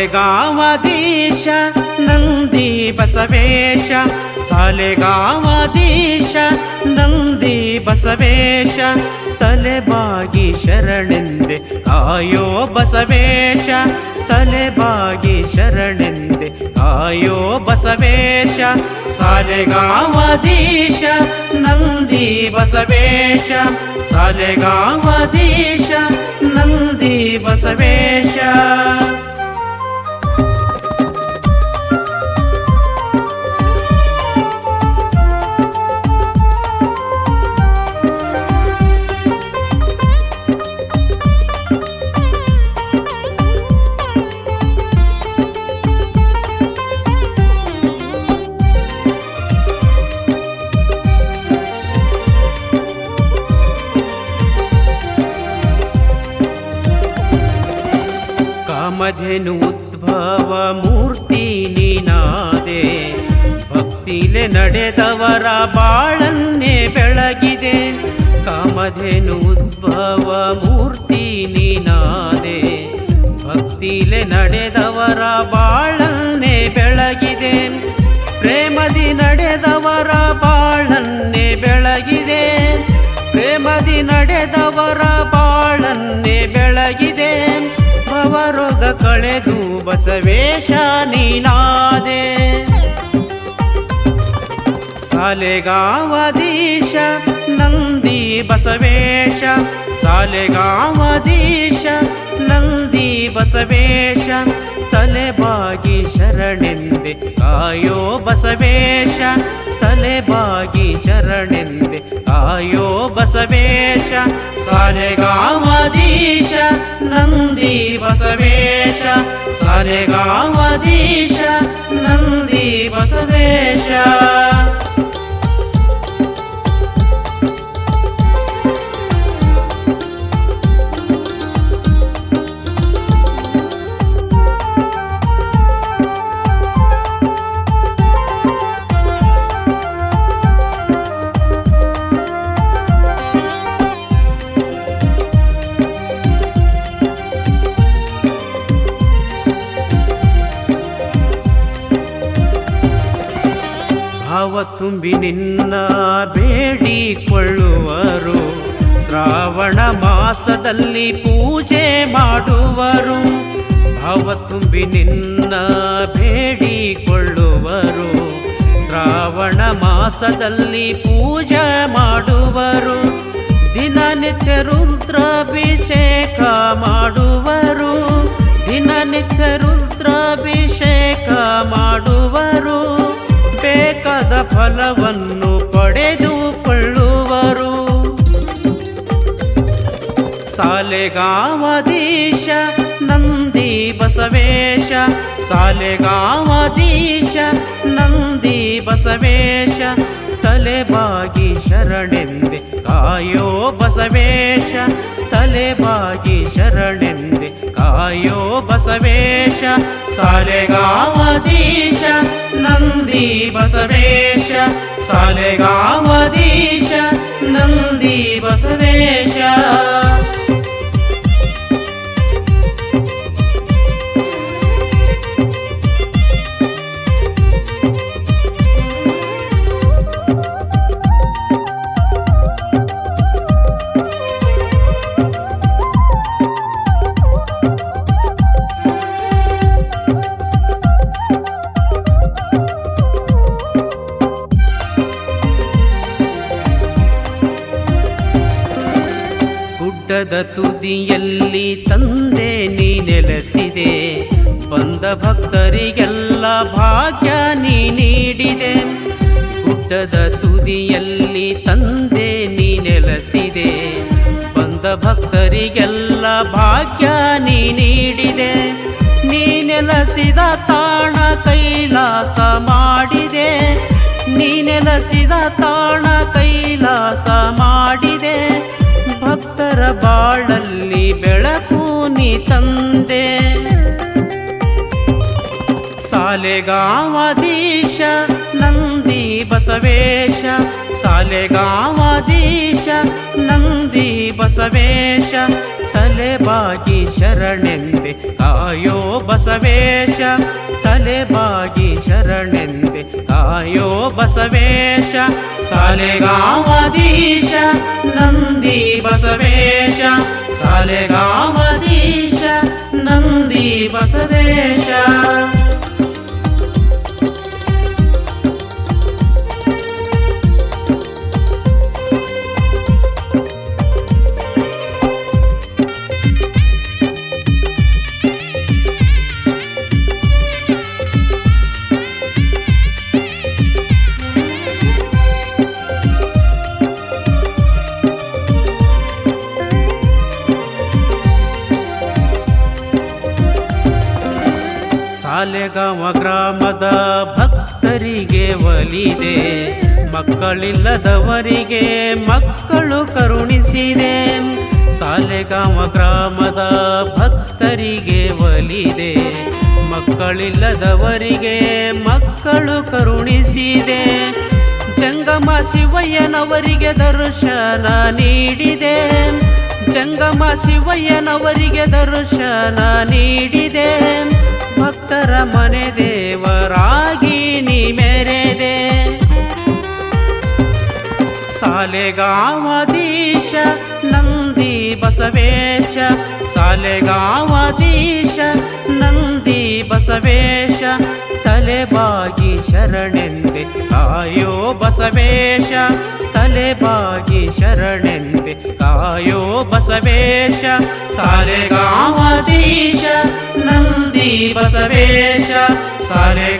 ಸಾಲೆಗಾವದೀಶ ನಂದಿ ಬಸವೇಶ. ಸಾಲೆಗಾವದೀಶ ನಂದಿ ಬಸವೇಶ. ತಲೆಬಾಗಿ ಶರಣೆಂದೆ ಆಯೋ ಬಸವೇಶ. ತಲೆಬಾಗಿ ಶರಣೆಂದೆ ಆಯೋ ಬಸವೇಶ. ಸಾಲೆಗಾವದೀಶ ನಂದಿ ಬಸವೇಶ. ಸಾಲೆಗಾವದೀಶ ನಂದಿ ಬಸವೇಶ. ಕಾಮಧೇನು ಉದ್ಭವ ಮೂರ್ತಿ ನೀನಾದೆ? ಭಕ್ತಿಲೆ ನಡೆದವರ ಬಾಳನ್ನೇ ಬೆಳಗಿದೆ. ಕಾಮಧೇನು ಉದ್ಭವ ಮೂರ್ತಿ ನೀನಾದೆ? ಭಕ್ತಿಲೆ ನಡೆದವರ ಬಾಳನ್ನೇ ಬೆಳಗಿದೆ. ಪ್ರೇಮದಿ ನಡೆದವರ ಬಾಳನ್ನೇ ಬೆಳಗಿದೆ. ಪ್ರೇಮದಿ ನಡೆದವರ ಕಳೆದು ಬಸವೇಶ ನೀನಾದೆ. ಸಾಲೆಗಾವಧೀಶ ನಂದಿ ಬಸವೇಶ, ಸಾಲೆಗಾವಧೀಶ ನಂದಿ ಬಸವೇಶ, ತಲೆಬಾಗಿ ಶರಣೆಂದೆ ಕಾಯೋ ಬಸವೇಶ, ತಲೆಬಾಗಿ ಶರಣೆಂದೆ ಕಾಯೋ ಬಸವೇಶ ಸಾಲೆಗಾವದೀಶ ನಂದಿ ಬಸವೇಶ ಸಾಲೆಗಾವದೀಶ ನಂದಿ ಬಸವೇಶ ಭಾವ ತುಂಬಿ ನಿನ್ನ ಬೇಡಿಕೊಳ್ಳುವರು ಶ್ರಾವಣ ಮಾಸದಲ್ಲಿ ಪೂಜೆ ಮಾಡುವರು. ಭಾವ ತುಂಬಿ ನಿನ್ನ ಬೇಡಿಕೊಳ್ಳುವರು ಶ್ರಾವಣ ಮಾಸದಲ್ಲಿ ಪೂಜೆ ಮಾಡುವರು. ದಿನನಿತ್ಯ ರುದ್ರಾಭಿಷೇಕ ಮಾಡುವರು. ದಿನನಿತ್ಯ ರುದ್ರಾಭಿಷೇಕ ಬೇಕಾದ ಫಲವನ್ನು ಪಡೆದುಕೊಳ್ಳುವರು. ಸಾಲೆಗಾವದೀಶ ನಂದಿ ಬಸವೇಶ ಸಾಲೆಗಾವದೀಶ ನಂದಿ ಬಸವೇಶ ತಲೆಬಾಗಿ ಶರಣೆಂದೆ ಕಾಯೋ ಬಸವೇಶ ತಲೆಬಾಗಿ ಶರಣೆಂದೆ ಕಾಯೋ ಬಸವೇಶ ಸಾಲೆಗಾವದೀಶ ನಂದಿ ಬಸವೇಶ रे ಗುಡ್ಡದ ತುದಿಯಲ್ಲಿ ತಂದೆ ನೀ ನೆಲೆಸಿದೆ. ಬಂದ ಭಕ್ತರಿಗೆಲ್ಲ ಭಾಗ್ಯ ನೀ ನೀಡಿದೆ. ಗುಡ್ಡದ ತುದಿಯಲ್ಲಿ ತಂದೆ ನೀ ನೆಲೆಸಿದೆ. ಬಂದ ಭಕ್ತರಿಗೆಲ್ಲ ಭಾಗ್ಯ ನೀ ನೀಡಿದೆ. ನೀ ನೆಲೆಸಿದ ತಾಣ ಕೈಲಾಸ ಮಾಡಿದೆ. ನೀ ನೆಲೆಸಿದ ತಾಣ ಕೈಲಾಸ ಮಾಡಿದೆ ಬೆಳಕು ನೀ ತಂದೆ. ಸಾಲೆಗಾವಧೀಶ ನಂದಿ ಬಸವೇಶ ಸಾಲೆಗಾವಧೀಶ ನಂದಿ ಬಸವೇಶ ತಲೆಬಾಗಿ ಶರಣೆಂದೆ ಆಯೋ ಬಸವೇಶ ತಲೆಬಾಗಿ ಶರಣೆಂದೆ ಆಯೋ ಬಸವೇಶ ಸಾಲೆಗಾವಧೀಶ ನಂದಿ ಬಸವೇಶ. ಸಾಲೆಗಾಮದೀಶ ನಂದಿ ಬಸವೇಶ ಸಾಲೆಗಾಮ ಗ್ರಾಮದ ಭಕ್ತರಿಗೆ ಒಲಿದೆ. ಮಕ್ಕಳಿಲ್ಲದವರಿಗೆ ಮಕ್ಕಳು ಕರುಣಿಸಿದೆ. ಸಾಲೆಗಾಮ ಗ್ರಾಮದ ಭಕ್ತರಿಗೆ ಒಲಿದೆ. ಮಕ್ಕಳಿಲ್ಲದವರಿಗೆ ಮಕ್ಕಳು ಕರುಣಿಸಿದೆ. ಜಂಗಮ ಶಿವಯ್ಯನವರಿಗೆ ದರ್ಶನ ನೀಡಿದೆ. ಜಂಗಮ ಶಿವಯ್ಯನವರಿಗೆ ದರ್ಶನ ನೀಡಿದೆ. ಸಾಲೆಗಾಮದೀಶ ನಂದಿ ಬಸವೇಶ. ಸಾಲೆಗಾವಧೀಶ, ನಂದಿ ಬಸವೇಶ. ತಲೆಬಾಗಿ ಶರಣೆಂದೆ ಕಾಯೋ ಬಸವೇಶ. ತಲೆಬಾಗಿ ಶರಣೆಂದೆ ಕಾಯೋ ಬಸವೇಶ. ಸಾಲೆಗಾವಧೀಶ, ನಂದಿ ಬಸವೇಶ. ಸಾಲೆಗಾಮದೀಶ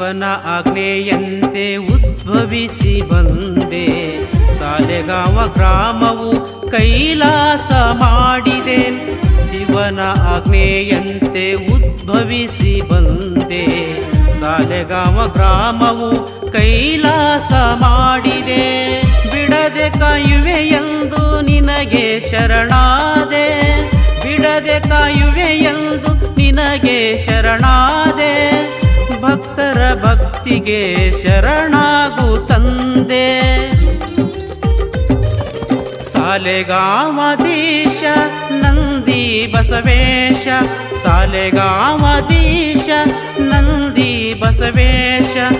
ಶಿವನ ಆಜ್ಞೆಯಂತೆ ಉದ್ಭವಿಸಿ ಬಂದೆ. ಸಾಲೆಗಾವ ಗ್ರಾಮವು ಕೈಲಾಸ ಮಾಡಿದೆ. ಶಿವನ ಆಜ್ಞೆಯಂತೆ ಉದ್ಭವಿಸಿ ಬಂದೆ. ಸಾಲೆಗಾವ ಗ್ರಾಮವು ಕೈಲಾಸ ಮಾಡಿದೆ. ಬಿಡದೆ ಕಾಯುವೆ ಎಂದು ನಿನಗೆ ಶರಣಾದೆ. ಬಿಡದೆ ಕಾಯುವೆ ಎಂದು ನಿನಗೆ ಶರಣಾದೆ. ಭಕ್ತರ ಭಕ್ತಿಗೆ ಶರಣಾಗು ತಂದೆ. ಸಾಲೆಗಾಮದೀಶ ನಂದಿ ಬಸವೇಶ ಸಾಲೆಗಾಮದೀಶ ನಂದಿ ಬಸವೇಶ.